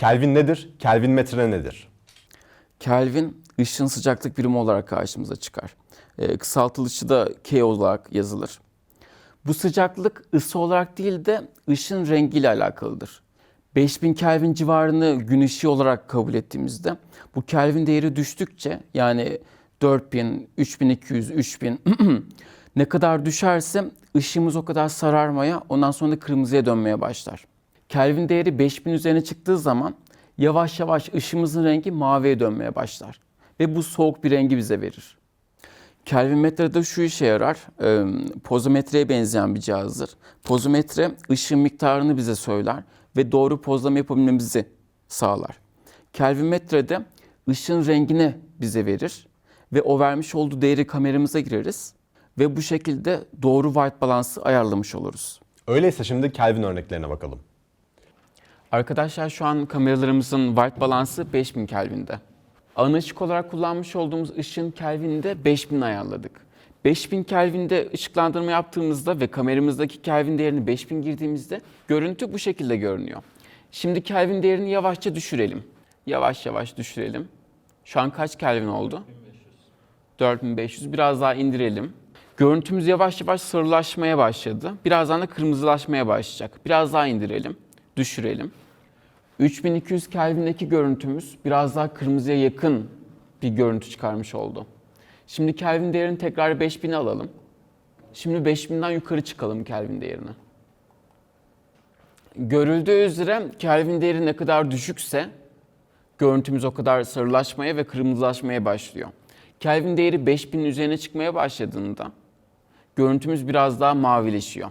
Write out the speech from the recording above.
Kelvin nedir? Kelvin metre nedir? Kelvin ışın sıcaklık birimi olarak karşımıza çıkar. Ee, kısaltılışı da K olarak yazılır. Bu sıcaklık ısı olarak değil de ışın rengiyle alakalıdır. 5000 Kelvin civarını gün ışığı olarak kabul ettiğimizde bu Kelvin değeri düştükçe yani 4000, 3200, 3000 ne kadar düşerse ışığımız o kadar sararmaya ondan sonra da kırmızıya dönmeye başlar. Kelvin değeri 5000 üzerine çıktığı zaman yavaş yavaş ışığımızın rengi maviye dönmeye başlar. Ve bu soğuk bir rengi bize verir. Kelvin metre de şu işe yarar. E, pozometreye benzeyen bir cihazdır. Pozometre ışığın miktarını bize söyler ve doğru pozlama yapabilmemizi sağlar. Kelvin metre de ışığın rengini bize verir ve o vermiş olduğu değeri kameramıza gireriz ve bu şekilde doğru white balansı ayarlamış oluruz. Öyleyse şimdi Kelvin örneklerine bakalım. Arkadaşlar şu an kameralarımızın white balansı 5000 Kelvin'de. Ana ışık olarak kullanmış olduğumuz ışığın Kelvin'i de 5000 ayarladık. 5000 Kelvin'de ışıklandırma yaptığımızda ve kameramızdaki Kelvin değerini 5000 girdiğimizde görüntü bu şekilde görünüyor. Şimdi Kelvin değerini yavaşça düşürelim. Yavaş yavaş düşürelim. Şu an kaç Kelvin oldu? 4500. Biraz daha indirelim. Görüntümüz yavaş yavaş sarılaşmaya başladı. Birazdan da kırmızılaşmaya başlayacak. Biraz daha indirelim, düşürelim. 3200 Kelvin'deki görüntümüz biraz daha kırmızıya yakın bir görüntü çıkarmış oldu. Şimdi Kelvin değerini tekrar 5000'e alalım. Şimdi 5000'den yukarı çıkalım Kelvin değerini. Görüldüğü üzere Kelvin değeri ne kadar düşükse görüntümüz o kadar sarılaşmaya ve kırmızılaşmaya başlıyor. Kelvin değeri 5000'in üzerine çıkmaya başladığında görüntümüz biraz daha mavileşiyor.